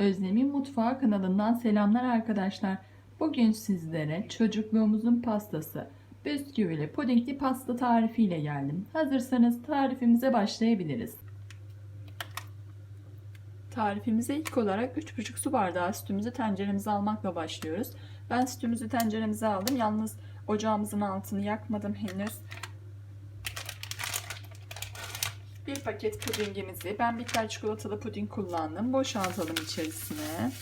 Özlem'in Mutfağı kanalından selamlar arkadaşlar. Bugün sizlere çocukluğumuzun pastası bisküvili pudingli pasta tarifiyle geldim. Hazırsanız tarifimize başlayabiliriz. Tarifimize ilk olarak 3,5 su bardağı sütümüzü tenceremize almakla başlıyoruz. Ben sütümüzü tenceremize aldım. Yalnız ocağımızın altını yakmadım henüz. Bir paket pudingimizi, ben bitter çikolatalı puding kullandım. Boşaltalım içerisine.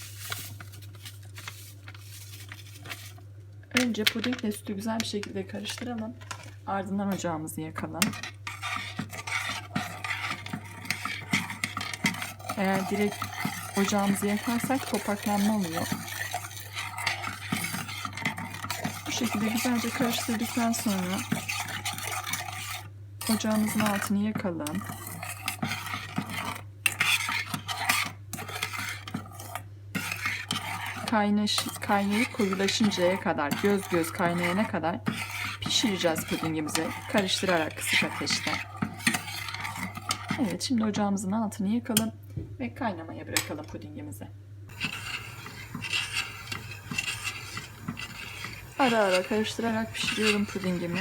Önce pudingle sütü güzel bir şekilde karıştıralım. Ardından ocağımızı yakalım. Eğer direkt ocağımızı yakarsak topaklanma oluyor. Bu şekilde güzelce karıştırdıktan sonra ocağımızın altını yakalım. Kaynaş, kaynayıp koyulaşıncaya kadar, göz göz kaynayana kadar pişireceğiz pudingimizi karıştırarak kısık ateşte. Evet şimdi ocağımızın altını yakalım ve kaynamaya bırakalım pudingimizi. Ara ara karıştırarak pişiriyorum pudingimi.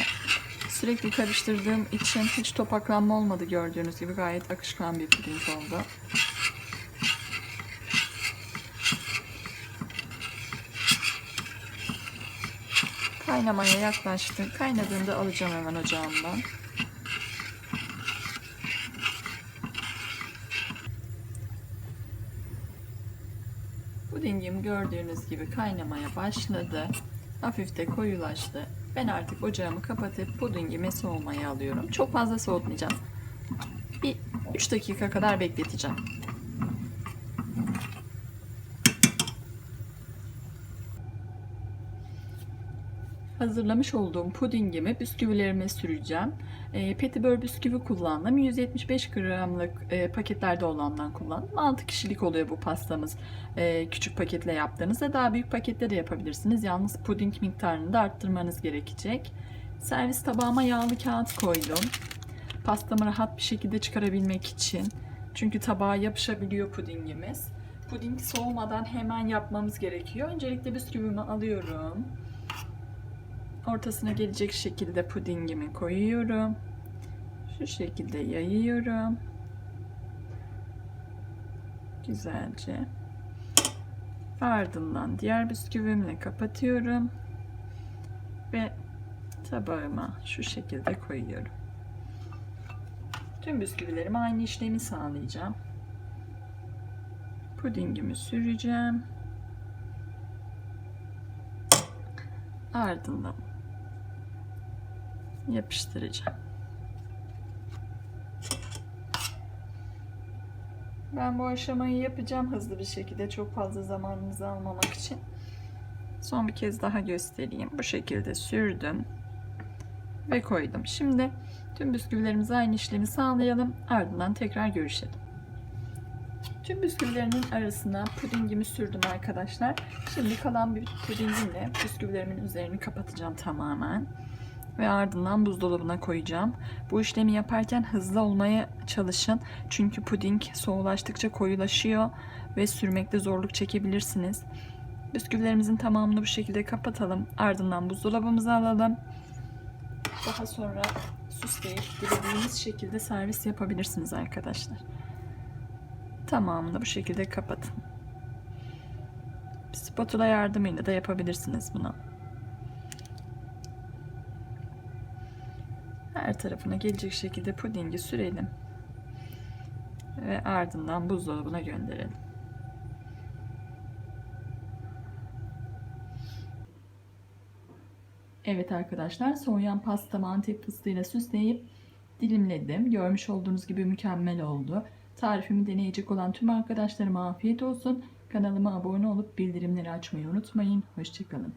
Sürekli karıştırdığım için hiç topaklanma olmadı gördüğünüz gibi gayet akışkan bir puding oldu. Kaynamaya yaklaştı. Kaynadığında alacağım hemen ocağımdan. Pudingim gördüğünüz gibi kaynamaya başladı. Hafif de koyulaştı. Ben artık ocağımı kapatıp pudingimi soğumaya alıyorum. Çok fazla soğutmayacağım. Bir 3 dakika kadar bekleteceğim. Hazırlamış olduğum pudingimi bisküvilerime süreceğim. E, Petibör bisküvi kullandım. 175 gramlık e, paketlerde olandan kullandım. 6 kişilik oluyor bu pastamız. E, küçük paketle yaptığınızda daha büyük pakette de yapabilirsiniz. Yalnız puding miktarını da arttırmanız gerekecek. Servis tabağıma yağlı kağıt koydum. Pastamı rahat bir şekilde çıkarabilmek için. Çünkü tabağa yapışabiliyor pudingimiz. Puding soğumadan hemen yapmamız gerekiyor. Öncelikle bisküvimi alıyorum. Ortasına gelecek şekilde pudingimi koyuyorum. Şu şekilde yayıyorum. Güzelce. Ardından diğer bisküvimle kapatıyorum. Ve tabağıma şu şekilde koyuyorum. Tüm bisküvilerime aynı işlemi sağlayacağım. Pudingimi süreceğim. Ardından yapıştıracağım. Ben bu aşamayı yapacağım hızlı bir şekilde çok fazla zamanınızı almamak için. Son bir kez daha göstereyim. Bu şekilde sürdüm ve koydum. Şimdi tüm bisküvilerimize aynı işlemi sağlayalım. Ardından tekrar görüşelim. Tüm bisküvilerimin arasına pudingimi sürdüm arkadaşlar. Şimdi kalan bir pudingimle bisküvilerimin üzerini kapatacağım tamamen. Ve ardından buzdolabına koyacağım. Bu işlemi yaparken hızlı olmaya çalışın. Çünkü puding soğulaştıkça koyulaşıyor ve sürmekte zorluk çekebilirsiniz. Bisküvilerimizin tamamını bu şekilde kapatalım. Ardından buzdolabımıza alalım. Daha sonra süsleyip dilediğiniz şekilde servis yapabilirsiniz arkadaşlar. Tamamını bu şekilde kapatın. Spatula yardımıyla da yapabilirsiniz bunu. Her tarafına gelecek şekilde pudingi sürelim. Ve ardından buzdolabına gönderelim. Evet arkadaşlar soğuyan pastamı antep fıstığıyla süsleyip dilimledim. Görmüş olduğunuz gibi mükemmel oldu. Tarifimi deneyecek olan tüm arkadaşlarıma afiyet olsun. Kanalıma abone olup bildirimleri açmayı unutmayın. Hoşçakalın.